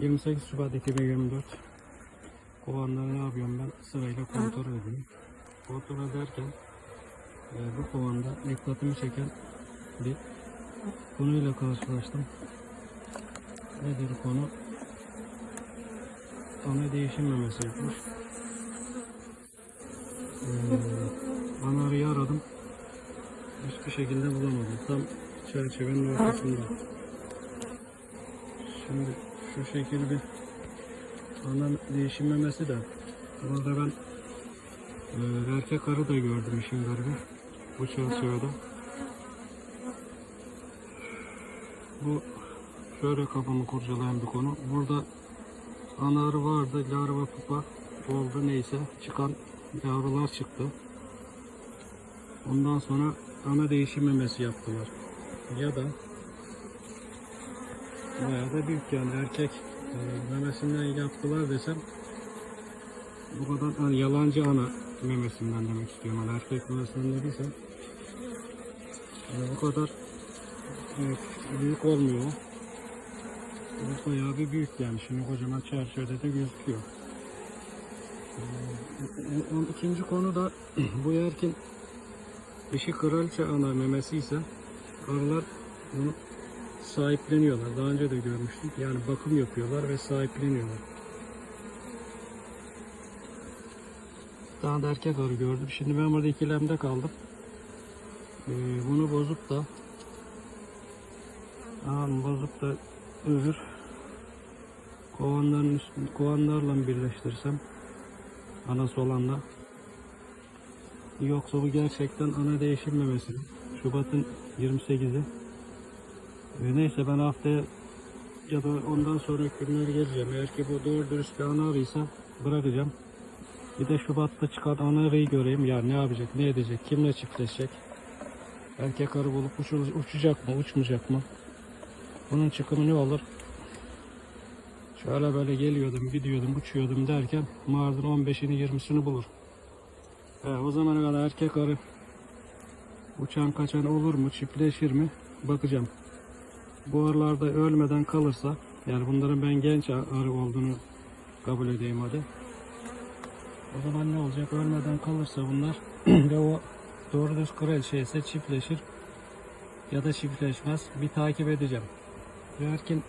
28 Şubat 2024 kovanları ne yapıyorum ben sırayla kontrol ediyorum. Kontrol ederken e, bu kovanda dikkatimi çeken bir konuyla karşılaştım. Nedir konu? Ana değişilmemesi yapmış. Ee, anarıyı aradım. Hiçbir şekilde bulamadım. Tam çerçevenin ortasında. Şimdi şu şekil bir ana değişilmemesi de burada ben e, erkek arı da gördüm işin garibi. Bu çerçevede. Bu şöyle kafamı kurcalayan bir konu. Burada ana arı vardı, larva pupa oldu neyse çıkan yavrular çıktı. Ondan sonra ana değişim memesi yaptılar. Ya da bayağı da büyük yani erkek e, memesinden yaptılar desem bu kadar hani yalancı ana memesinden demek istiyorum. Yani erkek memesinden dediysem yani o kadar e, büyük olmuyor. Bu bayağı bir büyük yani. Şimdi kocaman çerçevede de gözüküyor. Ee, İkinci konu da bu erkin dişi kraliçe ana memesi ise arılar bunu sahipleniyorlar. Daha önce de görmüştük. Yani bakım yapıyorlar ve sahipleniyorlar. Daha da erkek arı gördüm. Şimdi ben burada ikilemde kaldım. Ee, bunu bozup da Tamam bozup da öbür kovanların üstünde, kovanlarla birleştirsem anası olanla yoksa bu gerçekten ana değişilmemesi Şubat'ın 28'i Ee, neyse ben haftaya ya da ondan sonraki günler geleceğim eğer ki bu doğru dürüst bir ana arıysa bırakacağım bir de Şubat'ta çıkan ana arıyı göreyim ya ne yapacak ne edecek kimle çiftleşecek erkek arı bulup uçu- uçacak mı uçmayacak mı bunun çıkımı ne olur? Şöyle böyle geliyordum, gidiyordum, uçuyordum derken mağaranın 15'ini 20'sini bulur. He, o zamana kadar erkek arı uçan kaçan olur mu, çiftleşir mi bakacağım. Bu arılarda ölmeden kalırsa, yani bunların ben genç arı olduğunu kabul edeyim hadi. O zaman ne olacak? Ölmeden kalırsa bunlar ve o doğru düz kraliçe ise çiftleşir ya da çiftleşmez. Bir takip edeceğim. Erkin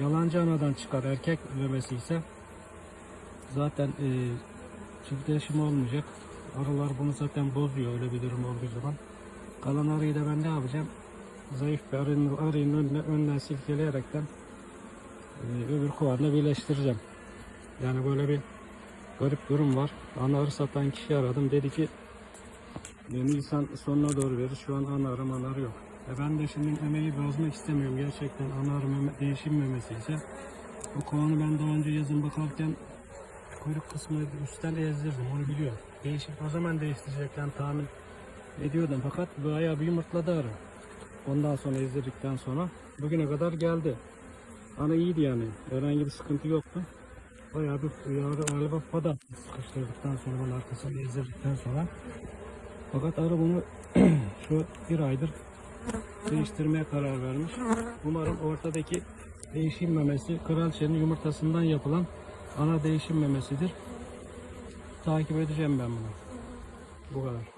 yalancı anadan çıkar erkek memesi ise zaten e, çiftleşim olmayacak. Arılar bunu zaten bozuyor öyle bir durum olduğu zaman. Kalan arıyı da ben ne yapacağım? Zayıf bir arının, arının önüne, önden silkeleyerekten e, öbür kovanla birleştireceğim. Yani böyle bir garip durum var. Ana satan kişi aradım. Dedi ki e, Nisan sonuna doğru verir. Şu an ana arı yok. E ben de şimdi emeği bozmak istemiyorum. Gerçekten ana arı değişim memesi ise bu kovanı ben daha önce yazın bakarken kuyruk kısmını üstten ezdirdim. Onu biliyorum. Değişik o zaman değiştireceklerini tahmin ediyordum. Fakat bayağı bir yumurtladı arı. Ondan sonra ezdirdikten sonra bugüne kadar geldi. Ana iyiydi yani. Herhangi bir sıkıntı yoktu. Bayağı bir yavru galiba pada sıkıştırdıktan sonra bunun arkasını ezdirdikten sonra. Fakat arı bunu şu bir aydır değiştirmeye karar vermiş. Umarım ortadaki değişim memesi kraliçenin yumurtasından yapılan ana değişim memesidir. Takip edeceğim ben bunu. Bu kadar.